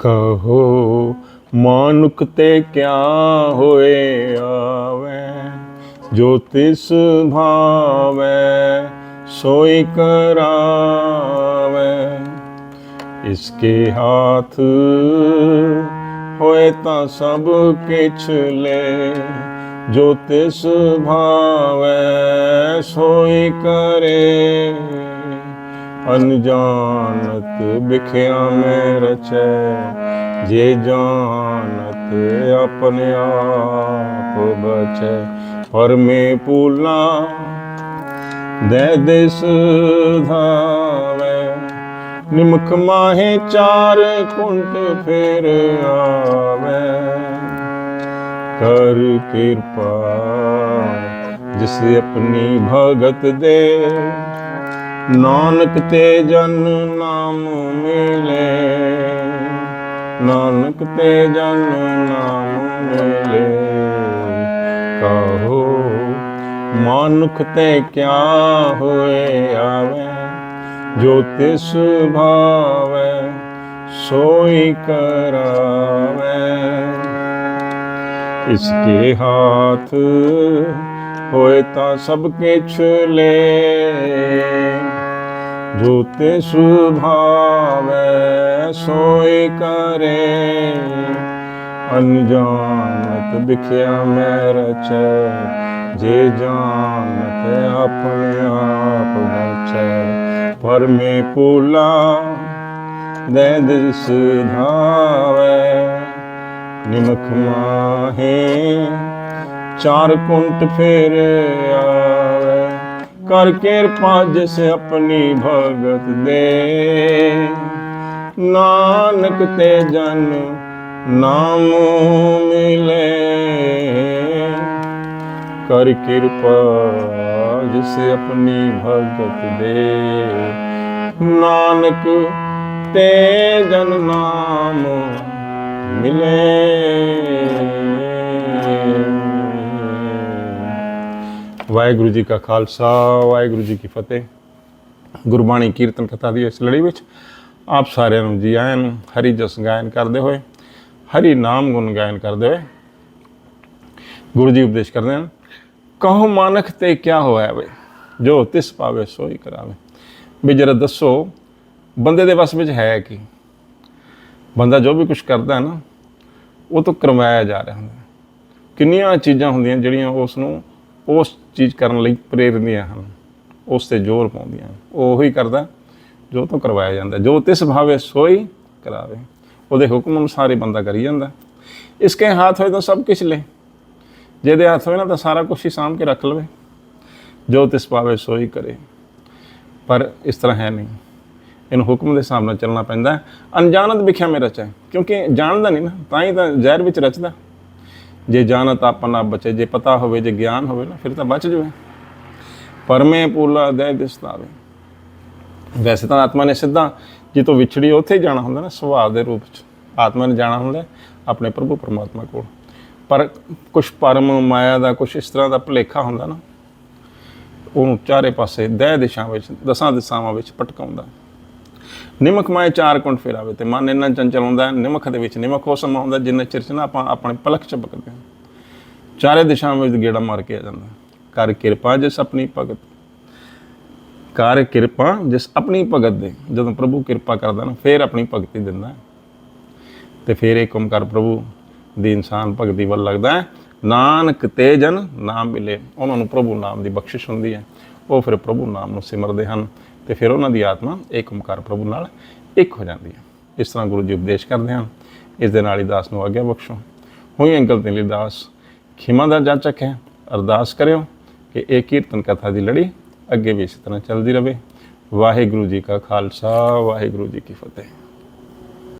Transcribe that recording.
ਕਹੋ ਮਾਨੁਕ ਤੇ ਕਿਆ ਹੋਏ ਆਵੇ ਜੋ ਤਿਸ ਭਾਵੇ ਸੋਈ ਕਰਾਵੇ ਇਸਕੇ ਹਾਥ ਹੋਏ ਤਾਂ ਸਭ ਕਿਛ ਲੈ ਜੋ ਤਿਸ ਭਾਵੇ ਸੋਈ ਕਰੇ ਅਨਜਾਨਤ ਵਿਖਿਆ ਮੈਂ ਰਚੈ ਜੇ ਜਾਣਤ ਆਪਣੇ ਆਪ ਬਚੈ ਪਰਮੇ ਪੂਲਾ ਦੇ ਦਿਸ ਧਾਵੇ ਨਿਮਖ ਮਾਹੇ ਚਾਰ ਕੁੰਟ ਫੇਰ ਆਵੇ ਕਰ ਕਿਰਪਾ ਜਿਸ ਆਪਣੀ ਭਗਤ ਦੇ ਨਾਨਕ ਤੇ ਜਨ ਨਾਮ ਮਿਲੇ। ਨਾਨਕ ਤੇ ਜਨ ਨਾਮ ਮਿਲੇ। ਕਹੋ? ਮਾਨੁਖ ਤੇ ਕਿਆ ਹੋਏ ਆਵੇ? ਜੋ ਤਿਸ ਭਾਵੇ, ਸੋਈ ਕਰਾਵੇ। ਇਸਕੇ ਹਾਥ ਹੋਏ ਤਾਂ ਸਭ ਕਿਛ ਲੈ। ਜੋ ਤੇ ਸੁਭਾਵੇ ਸੋਈ ਕਰੇ। ਅਨਜਾਨਤ ਵਿਖਿਆ ਮੈਂ ਰਚੈ, ਜੇ ਜਾਣਤ ਆਪਣੇ ਆਪ ਬਚੈ ਪਰਮੇ ਪੂਲਾ ਦੇ ਦਿਸ ਧਾਵੇ, ਨਿਮਖ ਮਾਹੇ, ਚਾਰ ਕੁੰਟ ਫੇਰਿਆ। ਕਰ ਕਿਰਪਾ ਜਿਸ ਆਪਣੀ ਭਗਤ ਦੇ। ਨਾਨਕ ਤੇ ਜਨ ਨਾਮ ਮਿਲੇ। ਕਰ ਕਿਰਪਾ ਜਿਸ ਆਪਣੀ ਭਗਤ ਦੇ। ਨਾਨਕ ਤੇ ਜਨ ਨਾਮ ਮਿਲੇ। ਵਾਹਿਗੁਰੂ ਜੀ ਕਾ ਖਾਲਸਾ, ਵਾਹਿਗੁਰੂ ਜੀ ਕੀ ਫਤਿਹ। ਗੁਰਬਾਣੀ ਕੀਰਤਨ ਕਥਾ ਦੀ ਇਸ ਲੜੀ ਵਿੱਚ ਆਪ ਸਾਰਿਆਂ ਨੂੰ ਜੀ ਆਇਆਂ ਨੂੰ ਹਰੀ ਜਸ ਗਾਇਨ ਕਰਦੇ ਹੋਏ, ਹਰੀ ਨਾਮ ਗੁਣ ਗਾਇਨ ਕਰਦੇ ਹੋਏ ਗੁਰੂ ਜੀ ਉਪਦੇਸ਼ ਕਰਦੇ ਹਨ, ਕਹੋ ਮਾਨਖ ਤੇ ਕਿਆ ਹੋਇਆ ਵੇ, ਜੋ ਤਿਸ ਪਾਵੇ ਸੋ ਹੀ ਕਰਾਵੇ। ਵੀ ਜਰਾ ਦੱਸੋ, ਬੰਦੇ ਦੇ ਵਸ ਵਿੱਚ ਹੈ ਕੀ? ਬੰਦਾ ਜੋ ਵੀ ਕੁਝ ਕਰਦਾ ਹੈ ਨਾ, ਉਹ ਤੋਂ ਕਰਵਾਇਆ ਜਾ ਰਿਹਾ ਹੁੰਦਾ। ਕਿੰਨੀਆਂ ਚੀਜ਼ਾਂ ਹੁੰਦੀਆਂ ਜਿਹੜੀਆਂ ਉਸ ਨੂੰ ਉਸ ਚੀਜ਼ ਕਰਨ ਲਈ ਪ੍ਰੇਰਦੀਆਂ ਹਨ, ਉਸ ਤੇ ਜ਼ੋਰ ਪਾਉਂਦੀਆਂ ਹਨ। ਉਹ ਉਹੀ ਕਰਦਾ ਜੋ ਤੋਂ ਕਰਵਾਇਆ ਜਾਂਦਾ, ਜੋ ਤਿਸ ਭਾਵੇ ਸੋਈ ਕਰਾਵੇ। ਉਹਦੇ ਹੁਕਮ ਅਨੁਸਾਰ ਹੀ ਬੰਦਾ ਕਰੀ ਜਾਂਦਾ। ਇਸਕੇ ਹੱਥ ਹੋਏ ਤਾਂ ਸਭ ਕੁਝ ਲੈ। ਜਿਹਦੇ ਹੱਥ ਹੋਏ ਨਾ ਤਾਂ ਸਾਰਾ ਕੁਝ ਹੀ ਸਾਂਭ ਕੇ ਰੱਖ ਲਵੇ। ਜੋ ਤਿਸ ਭਾਵੇ ਸੋਈ ਕਰੇ। ਪਰ ਇਸ ਤਰ੍ਹਾਂ ਹੈ ਨਹੀਂ। ਇਹਨੂੰ ਹੁਕਮ ਦੇ ਹਿਸਾਬ ਨਾਲ ਚੱਲਣਾ ਪੈਂਦਾ। ਹੈ। ਅਣਜਾਣਤ ਵਿਖਿਆ ਮੇਰਾ ਰਚੈ। ਕਿਉਂਕਿ ਜਾਣਦਾ ਨਹੀਂ ਨਾ, ਤਾਂ ਹੀ ਤਾਂ ਜ਼ਹਿਰ ਵਿੱਚ ਰਚਦਾ। ਜੇ ਜਾਣਤ ਆਪਣਾ ਬਚੇ, ਜੇ ਪਤਾ ਹੋਵੇ, ਜੇ ਗਿਆਨ ਹੋਵੇ ਨਾ, ਫਿਰ ਤਾਂ ਬਚ ਜਾਵੇ ਪਰਮੇ ਪੂਲਾ ਦੇ ਦਿਸਤਾਵੇ। ਵੈਸੇ ਤਾਂ ਆਤਮਾ ਨੇ ਸਿੱਧਾ ਜਿੱਤੋਂ ਵਿਛੜੀ ਉੱਥੇ ਹੀ ਜਾਣਾ ਹੁੰਦਾ ਨਾ, ਸੁਭਾਅ ਦੇ ਰੂਪ ਚ। ਆਤਮਾ ਨੇ ਜਾਣਾ ਹੁੰਦਾ ਆਪਣੇ ਪ੍ਰਭੂ ਪਰਮਾਤਮਾ ਕੋਲ। ਪਰ ਕੁਝ ਪਰਮ ਮਾਇਆ ਦਾ ਕੁਝ ਇਸ ਤਰ੍ਹਾਂ ਦਾ ਭੁਲੇਖਾ ਹੁੰਦਾ ਨਾ, ਉਹਨੂੰ ਚਾਰੇ ਪਾਸੇ ਦਹਿ ਦਿਸ਼ਾ ਵਿੱਚ, ਦਸਾਂ ਦਿਸ਼ਾਵਾਂ ਵਿੱਚ ਭਟਕਾਉਂਦਾ। ਨਿਮਕ ਮਾਏ ਚਾਰ ਕੁੰਡ ਫੇਰਾਵੇ ਤੇ ਮਨ ਇੰਨਾ ਚੰਚਲ ਹੁੰਦਾ ਨਿਮਕ ਦੇ ਵਿੱਚ ਨਿਮਕ ਉਹ ਸਮਾਂ ਹੁੰਦਾ ਜਿੰਨੇ ਚਿਰ ਚ ਨਾ ਆਪਾਂ ਆਪਣੇ ਪਲਕ ਝਪਕਦੇ ਹਾਂ। ਚਾਰੇ ਦਿਸ਼ਾਵਾਂ ਵਿੱਚ ਗੇੜਾ ਮਾਰ ਕੇ ਆ ਜਾਂਦਾ ਕਰ ਕਿਰਪਾ ਜਿਸ ਆਪਣੀ ਭਗਤ, ਕਰ ਕਿਰਪਾ ਜਿਸ ਆਪਣੀ ਭਗਤ ਦੇ। ਜਦੋਂ ਪ੍ਰਭੂ ਕਿਰਪਾ ਕਰਦਾ ਨਾ, ਫੇਰ ਆਪਣੀ ਭਗਤੀ ਦਿੰਦਾ ਤੇ ਫੇਰ ਇਹ ਇੱਕ ਕਰ ਪ੍ਰਭੂ ਦੀ ਇਨਸਾਨ ਭਗਤੀ ਵੱਲ ਲੱਗਦਾ ਹੈ। ਨਾਨਕ ਤੇ ਜਨ ਨਾਮ ਮਿਲੇ, ਉਹਨਾਂ ਨੂੰ ਪ੍ਰਭੂ ਨਾਮ ਦੀ ਬਖਸ਼ਿਸ਼ ਹੁੰਦੀ ਹੈ। ਉਹ ਫਿਰ ਪ੍ਰਭੂ ਨਾਮ ਨੂੰ ਸਿਮਰਦੇ ਹਨ। ਤੇ ਫਿਰ ਉਹਨਾਂ ਦੀ ਆਤਮਾ ਇੱਕ ਓਮਕਾਰ ਪ੍ਰਭੂ ਨਾਲ ਇੱਕ ਹੋ ਜਾਂਦੀ ਹੈ। ਇਸ ਤਰ੍ਹਾਂ ਗੁਰੂ ਜੀ ਉਪਦੇਸ਼ ਕਰਦੇ ਹਨ। ਇਸ ਦੇ ਨਾਲ ਹੀ ਦਾਸ ਨੂੰ ਆਗਿਆ ਬਖਸ਼ੋ। ਹੋਈ ਅੰਕਲ ਤੇ ਲਈ ਦਾਸ, ਖਿਮਾ ਦਾ ਜਾਚਕ ਹੈ। ਅਰਦਾਸ ਕਰਿਓ ਕਿ ਇਹ ਕੀਰਤਨ ਕਥਾ ਦੀ ਲੜੀ ਅੱਗੇ ਵੀ ਇਸ ਤਰ੍ਹਾਂ ਚੱਲਦੀ ਰਹੇ। ਵਾਹਿਗੁਰੂ ਜੀ ਕਾ ਖਾਲਸਾ, ਵਾਹਿਗੁਰੂ ਜੀ ਕੀ ਫਤਿਹ।